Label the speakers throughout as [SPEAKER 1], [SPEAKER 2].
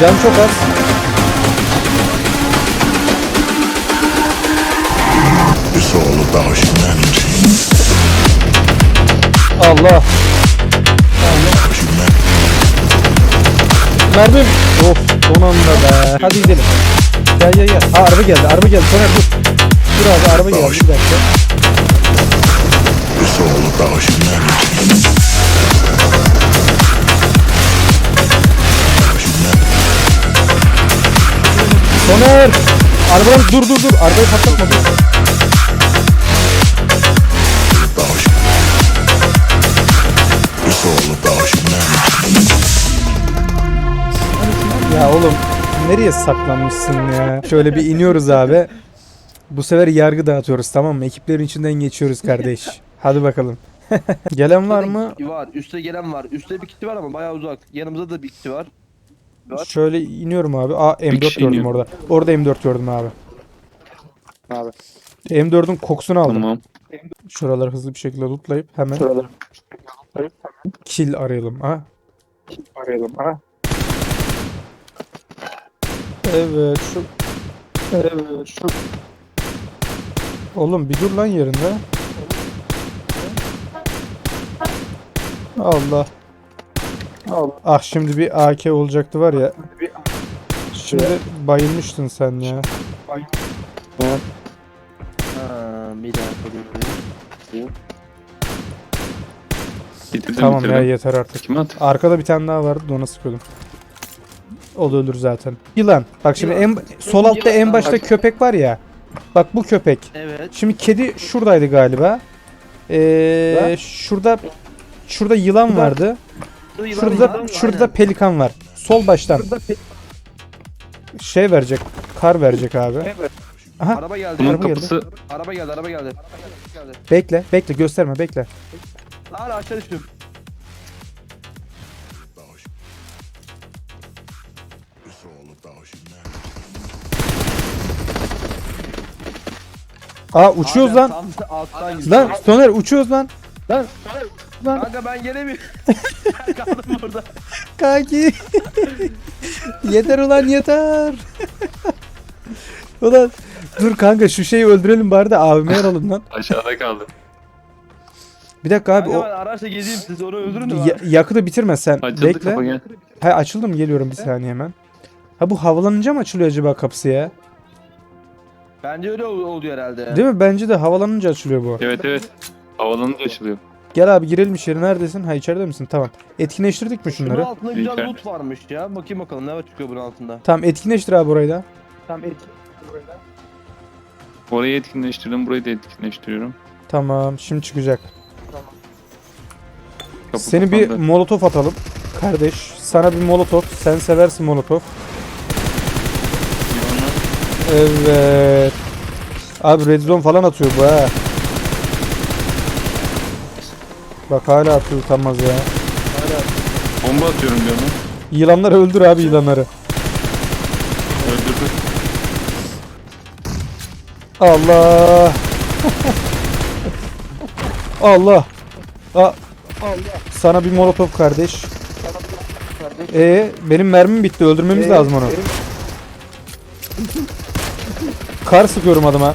[SPEAKER 1] Can çok az.
[SPEAKER 2] It's all about humanity.
[SPEAKER 1] Allah. Mermim. Of son anda be. Hadi gidelim. Gel gel gel. Aa, araba geldi. Araba geldi. Soner dur. Dur abi araba geldi. Bir dakika.
[SPEAKER 2] It's all about humanity.
[SPEAKER 1] Soner. Arabadan dur dur dur. Arabayı patlatma. Ya oğlum nereye saklanmışsın ya? Şöyle bir iniyoruz abi. Bu sefer yargı dağıtıyoruz tamam mı? Ekiplerin içinden geçiyoruz kardeş. Hadi bakalım. Gelen var mı?
[SPEAKER 3] Var. Üste gelen var. Üste bir kiti var ama bayağı uzak. Yanımızda da bir kiti var.
[SPEAKER 1] Şöyle iniyorum abi. Aa M4
[SPEAKER 4] kişi
[SPEAKER 1] gördüm
[SPEAKER 4] iniyor.
[SPEAKER 1] orada. Orada M4 gördüm abi.
[SPEAKER 3] Abi.
[SPEAKER 1] M4'ün kokusunu aldım.
[SPEAKER 4] Tamam.
[SPEAKER 1] Şuraları hızlı bir şekilde lootlayıp hemen kill arayalım. Ha?
[SPEAKER 3] Arayalım ha.
[SPEAKER 1] Evet şu Evet şu Oğlum bir dur lan yerinde. Allah.
[SPEAKER 3] Allah.
[SPEAKER 1] Ah şimdi bir AK olacaktı var ya. Şimdi bayılmıştın sen ya.
[SPEAKER 3] Ha, bir daha koyayım.
[SPEAKER 4] Bitirdim
[SPEAKER 1] Tamam
[SPEAKER 4] bitirdim.
[SPEAKER 1] ya yeter artık.
[SPEAKER 4] Kime at?
[SPEAKER 1] Arkada bir tane daha vardı da ona sıkıyordum. O da ölür zaten. Yılan. Bak şimdi en sol altta en başta köpek var ya. Bak bu köpek.
[SPEAKER 3] Evet.
[SPEAKER 1] Şimdi kedi şuradaydı galiba. Ee, şurada şurada yılan vardı. Şurada şurada pelikan var. Sol baştan. Şey verecek. Kar verecek abi. Aha.
[SPEAKER 3] Araba geldi.
[SPEAKER 4] Bunun
[SPEAKER 1] Araba geldi.
[SPEAKER 4] kapısı
[SPEAKER 3] Araba geldi. Araba geldi. geldi.
[SPEAKER 1] Bekle, bekle gösterme, bekle.
[SPEAKER 3] Lan aşağı düştüm.
[SPEAKER 1] Aa uçuyoruz
[SPEAKER 3] Adem
[SPEAKER 1] lan.
[SPEAKER 3] Tam alttan.
[SPEAKER 1] Lan Soner uçuyoruz lan. Lan
[SPEAKER 3] Kanka ben gelemiyorum. Kaldım burada.
[SPEAKER 1] kanki. yeter ulan yeter. ulan dur kanka şu şeyi öldürelim bari de abime yaralım lan.
[SPEAKER 4] aşağıda kaldı.
[SPEAKER 1] Bir dakika abi
[SPEAKER 3] Kanka
[SPEAKER 1] o
[SPEAKER 3] ben araçla gezeyim siz onu öldürün de
[SPEAKER 1] ya-
[SPEAKER 3] bari.
[SPEAKER 1] yakıtı bitirme sen.
[SPEAKER 4] Açıldı kapı
[SPEAKER 1] Bekle.
[SPEAKER 4] gel.
[SPEAKER 1] Ha açıldı mı? Geliyorum bir saniye hemen. Ha bu havalanınca mı açılıyor acaba kapısı ya?
[SPEAKER 3] Bence öyle ol- oluyor herhalde.
[SPEAKER 1] Değil mi? Bence de havalanınca açılıyor bu.
[SPEAKER 4] Evet evet. Havalanınca açılıyor.
[SPEAKER 1] Gel abi girelim içeri. Neredesin? Ha içeride misin? Tamam. Etkinleştirdik mi
[SPEAKER 3] Bunun
[SPEAKER 1] şunları?
[SPEAKER 3] altında güzel
[SPEAKER 4] İlker.
[SPEAKER 3] loot varmış ya. Bakayım bakalım ne var çıkıyor bunun altında.
[SPEAKER 1] Tamam etkinleştir abi orayı da.
[SPEAKER 4] Orayı etkinleştirdim. Burayı da etkinleştiriyorum.
[SPEAKER 1] Tamam şimdi çıkacak.
[SPEAKER 4] Kapı
[SPEAKER 1] Seni bir
[SPEAKER 4] kapandı.
[SPEAKER 1] molotof atalım. Kardeş sana bir molotof. Sen seversin molotof.
[SPEAKER 4] Yılanlar-
[SPEAKER 1] Evet. Abi red zone falan atıyor bu ha. Bak hala atıyor utanmaz ya.
[SPEAKER 4] Bomba atıyorum lan.
[SPEAKER 1] Yılanları öldür abi yılanları.
[SPEAKER 4] Öldürdük.
[SPEAKER 1] Allah. Allah. A Sana bir molotof kardeş. Ee, benim mermim bitti. Öldürmemiz lazım onu. Kar sıkıyorum adama.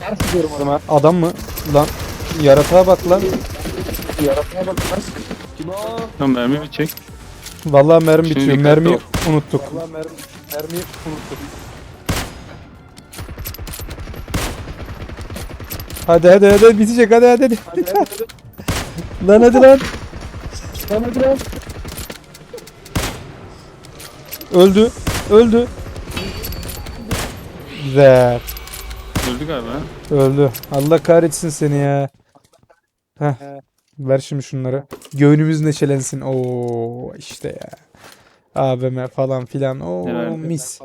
[SPEAKER 1] Kar sıkıyorum adama. Adam mı? Lan yaratığa bak lan.
[SPEAKER 3] Kim o?
[SPEAKER 4] Tamam mermi bir çek.
[SPEAKER 1] Vallahi mermi
[SPEAKER 4] Şimdi
[SPEAKER 1] bitiyor.
[SPEAKER 4] dikkatli
[SPEAKER 1] Mermiyi
[SPEAKER 4] ol.
[SPEAKER 1] unuttuk. Vallahi mermi, mermiyi unuttuk. Hadi hadi hadi bitecek hadi hadi. hadi. lan hadi lan. Lan hadi lan. Öldü. Öldü. Güzel.
[SPEAKER 4] Öldü galiba. ha.
[SPEAKER 1] Öldü. Allah kahretsin seni ya. Heh. Ver şimdi şunları. Göğnümüz neşelensin. Oo işte ya. AVM falan filan. Oo
[SPEAKER 4] Herhalde.
[SPEAKER 1] mis.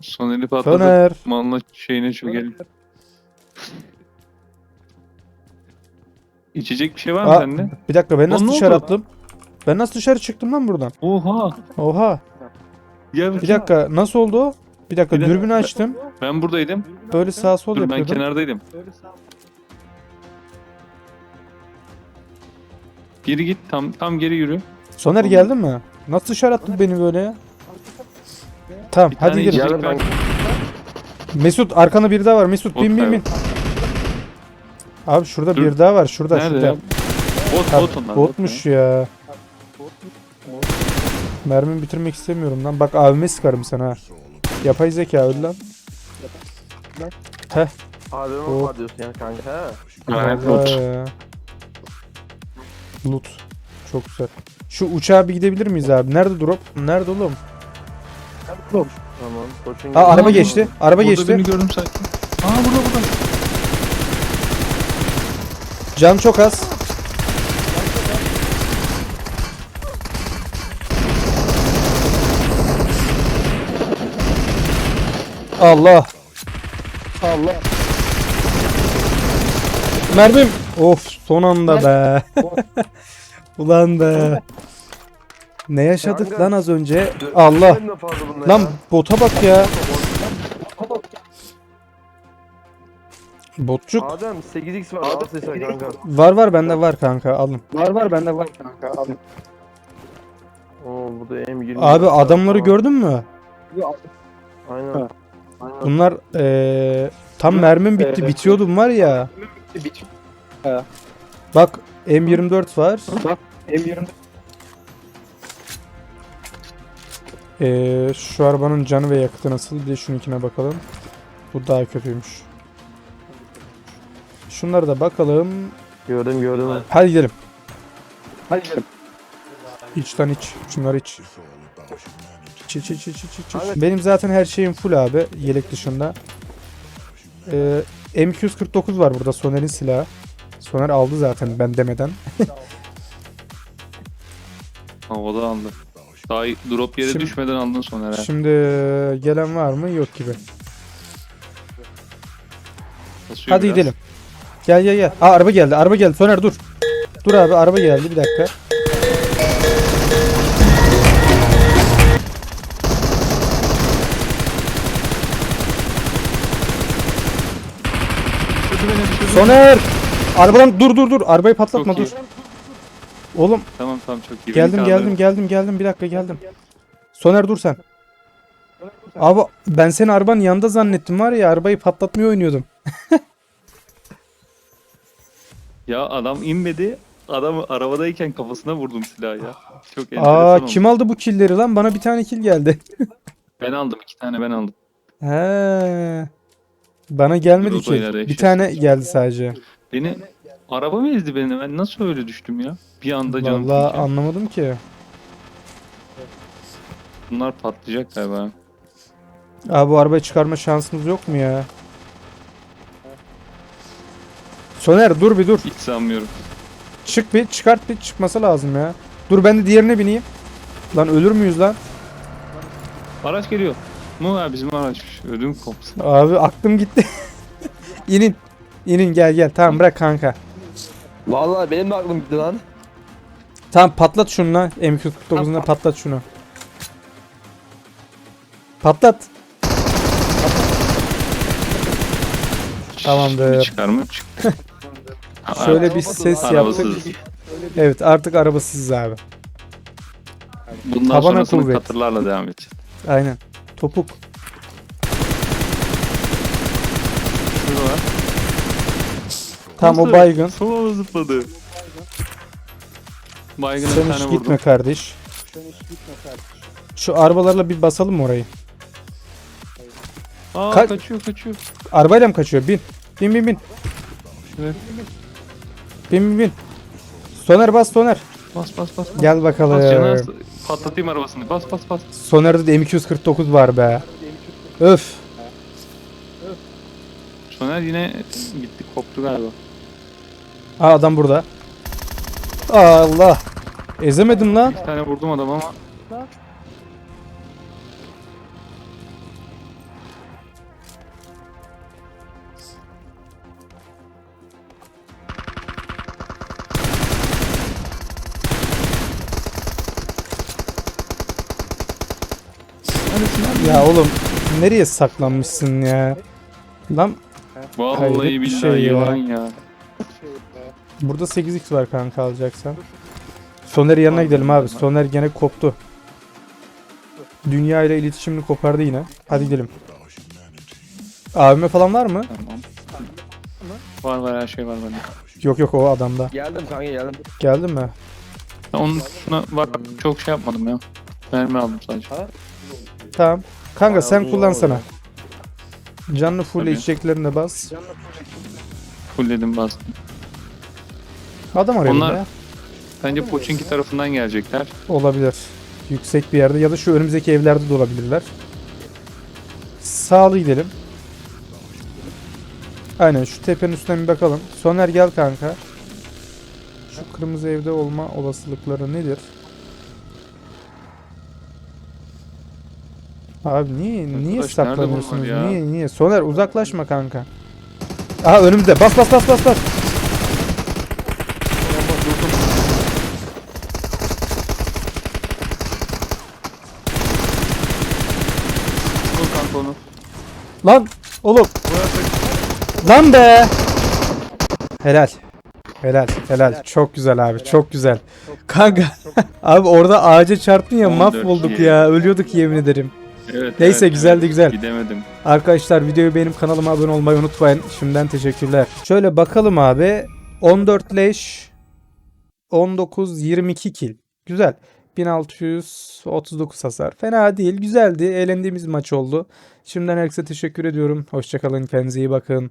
[SPEAKER 4] Son eli patladı.
[SPEAKER 1] Soner.
[SPEAKER 4] Malına şeyine çökelim. İçecek bir şey var mı
[SPEAKER 1] Aa,
[SPEAKER 4] sende?
[SPEAKER 1] Bir dakika ben
[SPEAKER 4] Lan
[SPEAKER 1] nasıl
[SPEAKER 4] ne
[SPEAKER 1] dışarı
[SPEAKER 4] oldu?
[SPEAKER 1] attım? Ben nasıl dışarı çıktım lan buradan?
[SPEAKER 4] Oha.
[SPEAKER 1] Oha.
[SPEAKER 4] Gel
[SPEAKER 1] Bir dakika nasıl oldu o? Bir dakika
[SPEAKER 4] Bir dakika.
[SPEAKER 1] dürbünü açtım.
[SPEAKER 4] Ben buradaydım.
[SPEAKER 1] Böyle sağ sol
[SPEAKER 4] Dur ben
[SPEAKER 1] yapıyordum.
[SPEAKER 4] kenardaydım. Geri git tam tam geri yürü.
[SPEAKER 1] Soner geldin mi? Nasıl dışarı attın beni böyle ya? Tamam
[SPEAKER 4] Bir
[SPEAKER 1] hadi
[SPEAKER 4] tane içecek var.
[SPEAKER 1] Mesut arkanda bir daha var. Mesut
[SPEAKER 4] Bot
[SPEAKER 1] bin bin bin. Abi şurada
[SPEAKER 4] Dur.
[SPEAKER 1] bir daha var. Şurada
[SPEAKER 4] Nerede
[SPEAKER 1] şurada.
[SPEAKER 4] ya? Bot
[SPEAKER 1] Ha,
[SPEAKER 4] bot onlar.
[SPEAKER 1] Botmuş ya. Mermimi bitirmek istemiyorum lan. Bak abime sıkarım sana ha. Yapay zeka öl lan.
[SPEAKER 3] Abi
[SPEAKER 1] Oh.
[SPEAKER 3] mi var diyorsun yani kanka he?
[SPEAKER 4] Lanet
[SPEAKER 1] Vallahi
[SPEAKER 4] bot.
[SPEAKER 1] ya. Loot. Çok güzel. Şu uçağa bir gidebilir miyiz abi? Nerede drop? Nerede oğlum?
[SPEAKER 3] Tamam. Koçun
[SPEAKER 1] Aa araba geçti. Araba
[SPEAKER 4] Burada
[SPEAKER 1] geçti.
[SPEAKER 4] birini gördüm sanki. Aa burada burada.
[SPEAKER 1] Can çok az. Allah. Allah. Mermim. Of son anda be. Ulan be. Ne yaşadık
[SPEAKER 3] Kanka.
[SPEAKER 1] lan az önce? Allah. Lan bota bak ya. Botçuk.
[SPEAKER 3] Adem 8x var. Adem 8x kanka.
[SPEAKER 1] Var var bende var kanka alın. Var var bende var kanka alın.
[SPEAKER 3] Oo burada M20.
[SPEAKER 1] Abi adamları gördün mü?
[SPEAKER 3] Aynen.
[SPEAKER 1] Bunlar eee tam mermim bitti bitiyordum var ya. Bak M24 var. Bak M24. Eee şu arabanın canı ve yakıtı nasıl? Bir de şununkine bakalım. Bu daha kötüymüş. Şunlara da bakalım.
[SPEAKER 3] Gördüm gördüm.
[SPEAKER 1] Hadi gidelim. Hadi gidelim. İç lan iç. Şunları iç. İç iç iç iç iç iç. Benim zaten her şeyim full abi. Yelek dışında. Ee, M249 var burada Soner'in silahı. Soner aldı zaten ben demeden.
[SPEAKER 4] Havada aldı. Daha drop yere
[SPEAKER 1] Şimdi-
[SPEAKER 4] düşmeden aldın son herhalde.
[SPEAKER 1] Şimdi gelen var mı? Yok gibi.
[SPEAKER 4] Kasıyor
[SPEAKER 1] Hadi
[SPEAKER 4] biraz.
[SPEAKER 1] gidelim. Gel gel gel. Aa araba geldi. Araba geldi. Soner dur. Dur abi araba geldi bir dakika. Soner! Arabadan dur dur dur. Arabayı patlatma
[SPEAKER 4] Çok
[SPEAKER 1] dur.
[SPEAKER 4] iyi.
[SPEAKER 1] Oğlum
[SPEAKER 4] Tamam tamam çok iyi.
[SPEAKER 1] geldim
[SPEAKER 4] Beni
[SPEAKER 1] geldim
[SPEAKER 4] kaldırın.
[SPEAKER 1] geldim geldim bir dakika geldim. Soner dur sen. Abi ben seni arabanın yanında zannettim var ya arabayı patlatmaya oynuyordum.
[SPEAKER 4] Ya adam inmedi. Adam arabadayken kafasına vurdum silahı ya. Çok enteresan
[SPEAKER 1] Aa
[SPEAKER 4] olmuş.
[SPEAKER 1] kim aldı bu killleri lan? Bana bir tane kill geldi.
[SPEAKER 4] Ben aldım iki tane ben aldım.
[SPEAKER 1] He. Bana gelmedi
[SPEAKER 4] Dur,
[SPEAKER 1] ki. Bir tane geldi sadece.
[SPEAKER 4] Beni araba mı ezdi beni? Ben nasıl öyle düştüm ya? Bir anda canım.
[SPEAKER 1] Vallahi
[SPEAKER 4] çekti.
[SPEAKER 1] anlamadım ki.
[SPEAKER 4] Bunlar patlayacak galiba.
[SPEAKER 1] Abi bu arabayı çıkarma şansımız yok mu ya? Soner dur bir dur.
[SPEAKER 4] Hiç sanmıyorum.
[SPEAKER 1] Çık bir çıkart bir çıkması lazım ya. Dur ben de diğerine bineyim. Lan ölür müyüz lan?
[SPEAKER 4] Araç geliyor. Mu ya bizim araçmış. Ödüm koptu.
[SPEAKER 1] Abi aklım gitti. İnin. İnin gel gel. Tamam bırak kanka.
[SPEAKER 3] Vallahi benim de aklım gitti lan.
[SPEAKER 1] Tamam patlat şunu lan. M249'unda patlat şunu. Patlat. Tamamdır.
[SPEAKER 4] Çıkar mı? Çık.
[SPEAKER 1] Şöyle bir ses
[SPEAKER 4] Arabasız.
[SPEAKER 1] yaptık. Evet artık arabasız abi.
[SPEAKER 4] Bundan
[SPEAKER 1] Tabana
[SPEAKER 4] sonrasını
[SPEAKER 1] kuvvet.
[SPEAKER 4] katırlarla devam edeceğiz.
[SPEAKER 1] Aynen. Topuk.
[SPEAKER 4] Şurada var.
[SPEAKER 1] Tam o baygın.
[SPEAKER 4] Sola zıpladı. Baygın'a
[SPEAKER 1] Sen hiç
[SPEAKER 4] tane
[SPEAKER 1] gitme
[SPEAKER 4] vurdum.
[SPEAKER 1] kardeş. Şu arabalarla bir basalım mı orayı?
[SPEAKER 4] Aa
[SPEAKER 1] Ka-
[SPEAKER 4] kaçıyor kaçıyor.
[SPEAKER 1] Arabayla mı kaçıyor? Bin. Bin bin bin. Bin bin bin. Soner bas Soner.
[SPEAKER 4] Bas bas bas. bas.
[SPEAKER 1] Gel
[SPEAKER 4] Bas canı
[SPEAKER 1] bakalım.
[SPEAKER 4] patlatayım arabasını. Bas bas bas.
[SPEAKER 1] Soner'de de M249 var be. Öf.
[SPEAKER 4] Soner yine gitti koptu galiba.
[SPEAKER 1] Aa adam burada. Allah. Ezemedim lan.
[SPEAKER 4] Bir tane vurdum adam ama
[SPEAKER 1] Ya oğlum nereye saklanmışsın ya? Lan
[SPEAKER 4] vallahi
[SPEAKER 1] Hayret bir
[SPEAKER 4] billahi
[SPEAKER 1] şey ya.
[SPEAKER 4] yalan ya.
[SPEAKER 1] burada 8x var kanka alacaksan. Soner'in yanına gidelim abi. Soner gene koptu. Dünya ile iletişimini kopardı yine. Hadi gidelim. AVM falan var mı?
[SPEAKER 4] Tamam. Var var her şey var bende.
[SPEAKER 1] Yok yok o adamda.
[SPEAKER 3] Geldim kanka geldim.
[SPEAKER 1] Geldin mi?
[SPEAKER 4] Onun var çok şey yapmadım ya. Mermi aldım sadece.
[SPEAKER 1] Tamam. Kanka sen kullansana. Canlı full
[SPEAKER 4] Tabii.
[SPEAKER 1] içeceklerine bas.
[SPEAKER 4] Fullledim bastım.
[SPEAKER 1] Adam arayalım
[SPEAKER 4] Onlar-
[SPEAKER 1] ya.
[SPEAKER 4] Bence Pochinki tarafından gelecekler.
[SPEAKER 1] Olabilir. Yüksek bir yerde ya da şu önümüzdeki evlerde de olabilirler. Sağlı gidelim. Aynen şu tepenin üstüne bir bakalım. Soner gel kanka. Şu kırmızı evde olma olasılıkları nedir? Abi niye niye
[SPEAKER 4] nerede
[SPEAKER 1] saklanıyorsunuz?
[SPEAKER 4] ya?
[SPEAKER 1] Niye niye? Soner uzaklaşma kanka. Aha önümüzde. Bas bas bas bas bas.
[SPEAKER 4] Vur kanka onu.
[SPEAKER 1] Lan oğlum. Lan be. Helal. Helal, helal. Çok güzel abi, çok güzel. Kanka, abi orada ağaca çarptın ya
[SPEAKER 4] 14
[SPEAKER 1] mahvolduk ya. Ölüyorduk yemin ederim.
[SPEAKER 4] Evet,
[SPEAKER 1] Neyse,
[SPEAKER 4] evet,
[SPEAKER 1] güzeldi,
[SPEAKER 4] evet.
[SPEAKER 1] güzel.
[SPEAKER 4] Gidemedim.
[SPEAKER 1] Arkadaşlar videoyu beğenip kanalıma abone olmayı unutmayın. Şimdiden teşekkürler. Şöyle bakalım abi. 14 leş 19 22 kill. Güzel. 1639 hasar. Fena değil. Güzeldi. Eğlendiğimiz maç oldu. Şimdiden herkese teşekkür ediyorum. Hoşçakalın. Kendinize iyi bakın.